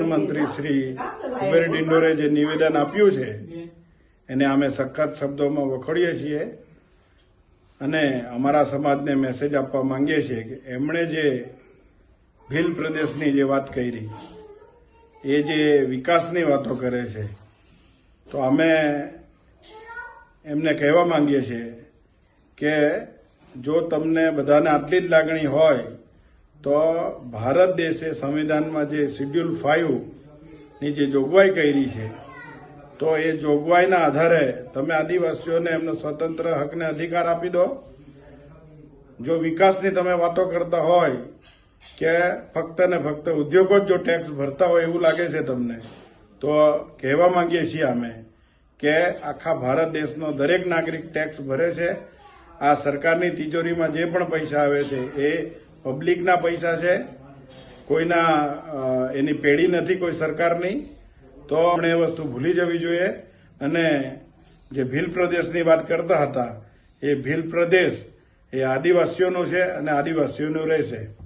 મંત્રી શ્રી કુબેર ડિંડોરે જે નિવેદન આપ્યું છે, એને અમે સખત શબ્દોમાં વખોડીએ છીએ અને અમારા સમાજને મેસેજ આપવા માંગીએ છીએ કે એમણે જે ભીલ પ્રદેશની જે વાત કરી, એ જે વિકાસની વાતો કરે છે, તો અમે એમને કહેવા માંગીએ છીએ કે જો તમને બધાને આટલી જ લાગણી હોય તો ભારત દેશે સંવિધાનમાં જે શિડ્યુલ ફાઇવની જે જોગવાઈ કરી છે, તો એ જોગવાઈના આધારે તમે આદિવાસીઓને એમનો સ્વતંત્ર હકને અધિકાર આપી દો. જો વિકાસની તમે વાતો કરતા હોય કે ફક્ત ને ફક્ત ઉદ્યોગો જ જો ટેક્સ ભરતા હોય એવું લાગે છે તમને, તો કહેવા માંગીએ છીએ અમે કે આખા ભારત દેશનો દરેક નાગરિક ટેક્સ ભરે છે. આ સરકારની તિજોરીમાં જે પણ પૈસા આવે છે એ પબ્લિકના પૈસા છે. કોઈના એની પેઢી નથી, કોઈ સરકારની. તો આપણે એ વસ્તુ ભૂલી જવી જોઈએ. અને જે ભીલ પ્રદેશની વાત કરતા હતા, એ ભીલ પ્રદેશ એ આદિવાસીઓનું છે અને આદિવાસીઓનું રહેશે.